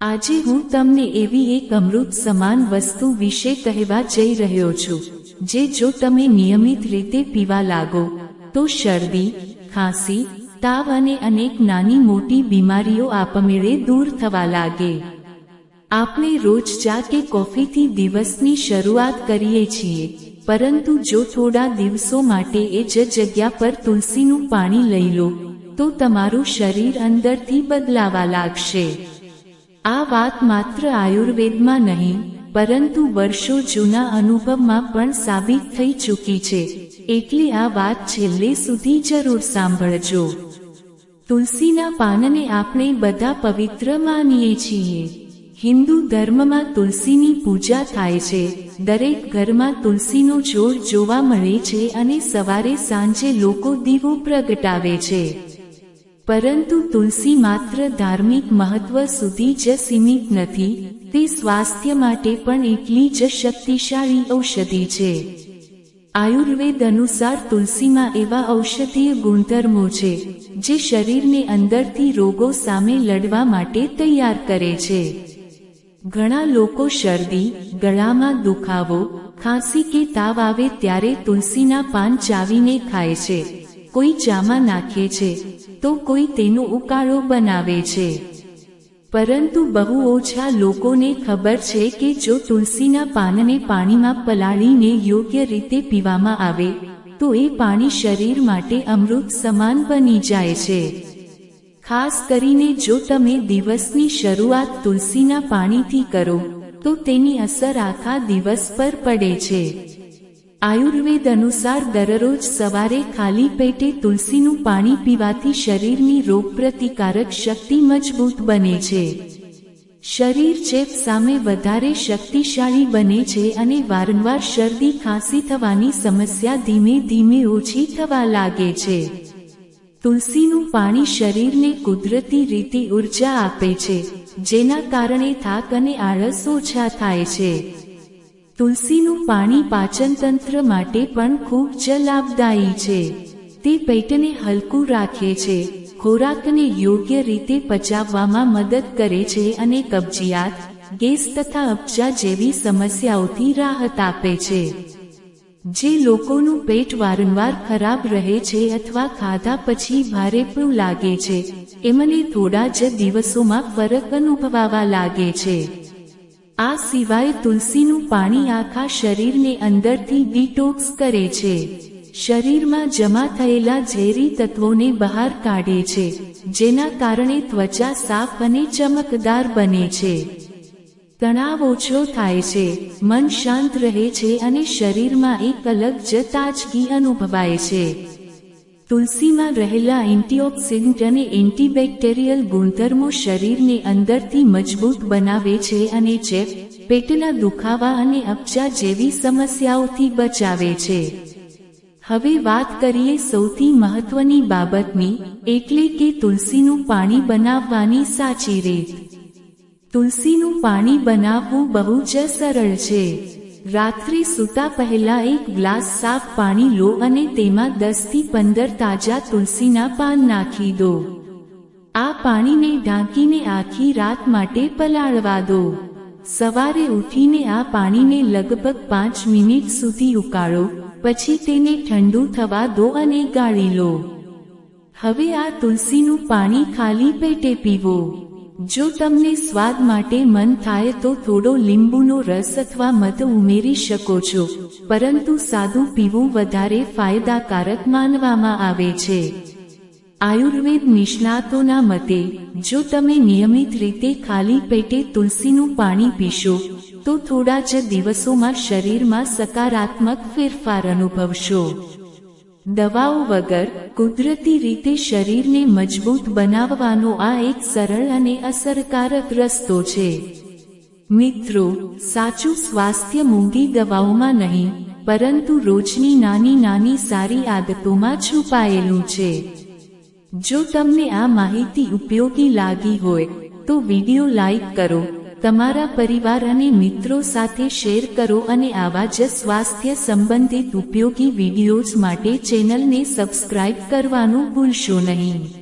આજે હું તમને એવી એક અમૃત સમાન વસ્તુ વિશે કહેવા જઈ રહ્યો છું, જે જો તમે નિયમિત રીતે પીવા લાગો, તો શરદી, ખાંસી, તાવ અને અનેક નાની મોટી બીમારીઓ આપમેળે દૂર થવા લાગે. આપણે રોજ ચા કે કોફીથી દિવસની શરૂઆત કરીએ છીએ, પરંતુ જો થોડા દિવસો માટે એ જ જગ્યા પર તુલસીનું પાણી લઈ લો, તો તમારું શરીર અંદરથી બદલાવા લાગશે. આ વાત માત્ર આયુર્વેદમાં નહીં, પરંતુ વર્ષો જૂના અનુભવમાં પણ સાબિત થઈ ચૂકી છે. એટલી આ વાત છેલ્લે સુધી જરૂર સાંભળજો. તુલસીના પાનને આપણે બધા પવિત્ર માનીએ છીએ. હિન્દુ ધર્મમાં તુલસીની પૂજા થાય છે. દરેક ઘરમાં તુલસીનો છોડ જોવા મળે છે અને સવારે સાંજે લોકો દીવો પ્રગટાવે છે. પરંતુ તુલસી માત્ર ધાર્મિક મહત્વ સુધી જ સીમિત નથી, તે સ્વાસ્થ્ય માટે પણ એટલી જ શક્તિશાળી ઔષધિ છે. આયુર્વેદ અનુસાર તુલસીમાં એવા ઔષધીય ગુણધર્મો છે, જે શરીરને અંદરથી રોગો સામે લડવા માટે તૈયાર કરે છે. ઘણા લોકો શરદી, ગળામાં દુખાવો, ખાંસી કે તાવ આવે ત્યારે તુલસીના પાન ચાવીને ખાય છે, કોઈ ચામાં નાખે છે તો કોઈ તેનો ઉકાળો બનાવે છે. પરંતુ બહુ ઓછા લોકોને ખબર છે કે જો તુલસીના પાનને પાણીમાં પલાળીને યોગ્ય રીતે પીવામાં આવે, તો એ પાણી શરીર માટે અમૃત સમાન બની જાય છે. ખાસ કરીને જો તમે દિવસની શરૂઆત તુલસીના પાણીથી કરો, તો તેની અસર આખા દિવસ પર પડે છે. આયુર્વેદ અનુસાર દરરોજ સવારે ખાલી પેટે તુલસીનું પાણી પીવાથી શરીરની રોગપ્રતિકારક શક્તિ મજબૂત બને છે. શરીર ચેપ સામે વધારે શક્તિશાળી બને છે અને વારંવાર શરદી ખાંસી થવાની સમસ્યા ધીમે ધીમે ઓછી થવા લાગે છે. તુલસીનું પાણી શરીરને કુદરતી રીતે ઊર્જા આપે છે, જેના કારણે થાક અને આળસ ઓછા થાય છે. તુલસીનું પાણી પાચનતંત્ર માટે પણ ખૂબ જ લાભદાયી છે. તે પેટને હલકું રાખે છે, ખોરાકને યોગ્ય રીતે પચાવવામાં મદદ કરે છે અને કબજિયાત, ગેસ તથા અપચા જેવી સમસ્યાઓથી રાહત આપે છે. જે લોકોનું પેટ વારંવાર ખરાબ રહે છે અથવા ખાધા પછી ભારેપણું લાગે છે, એમને થોડા જ દિવસોમાં ફરક અનુભવાવા લાગે છે. આ સિવાય તુલસીનું પાણી આખા શરીરને અંદરથી ડિટોક્સ કરે છે. શરીરમાં જમા થયેલા ઝેરી તત્વોને બહાર કાઢે છે, જેના કારણે ત્વચા સાફ અને ચમકદાર બને છે. તણાવ ઓછો થાય છે, મન શાંત રહે છે અને શરીરમાં એક અલગ જ તાજગી અનુભવાય છે. તુલસીમાં રહેલા એન્ટીઓક્સિડન્ટ અને એન્ટીબેક્ટેરિયલ ગુણધર્મો શરીરને અંદરથી મજબૂત બનાવે છે અને ચેપ પેટના દુખાવા અને અપચા જેવી સમસ્યાઓથી બચાવે છે. હવે વાત કરીએ સૌથી મહત્વની બાબતની, એટલે કે તુલસીનું પાણી બનાવવાની સાચી રીત. તુલસીનું પાણી બનાવવું બહુ જ સરળ છે. રાત્રે સૂતા પહેલા એક ગ્લાસ સાફ પાણી લો અને તેમાં દસથી પંદર તાજા તુલસીના પાન નાખી દો. આ પાણીને ઢાંકીને આખી રાત માટે પલાળવા દો. સવારે ઉઠીને આ પાણીને લગભગ પાંચ મિનિટ સુધી ઉકાળો, પછી તેને ઠંડુ થવા દો અને ગાળી લો. હવે આ તુલસીનું પાણી ખાલી પેટે પીવો. જો તમને સ્વાદ માટે મન થાય તો થોડો લીંબુનો રસ અથવા મધ ઉમેરી શકો છો. પરંતુ સાદું પીવું વધારે ફાયદાકારક માનવામાં આવે છે. આયુર્વેદ નિષ્ણાતોના મતે, જો તમે નિયમિત રીતે ખાલી પેટે તુલસીનું પાણી પીશો, તો થોડા જ દિવસોમાં શરીરમાં સકારાત્મક ફેરફાર અનુભવશો. દવાઓ વગર કુદરતી રીતે શરીરને મજબૂત બનાવવાનો આ એક સરળ અને અસરકારક રસ્તો છે. મિત્રો, સાચું સ્વાસ્થ્ય મૂંગી દવાઓમાં નહીં, પરંતુ રોજની નાની નાની સારી આદતોમાં છુપાયેલું છે. જો તમને આ માહિતી ઉપયોગી લાગી હોય, તો વીડિયો લાઈક કરો તમારા પરિવાર અને મિત્રો સાથે શેર કરો અને આવા જ સ્વાસ્થ્ય સંબંધિત ઉપયોગી વિડીયોઝ માટે ચેનલને સબસ્ક્રાઇબ કરવાનું ભૂલશો નહીં.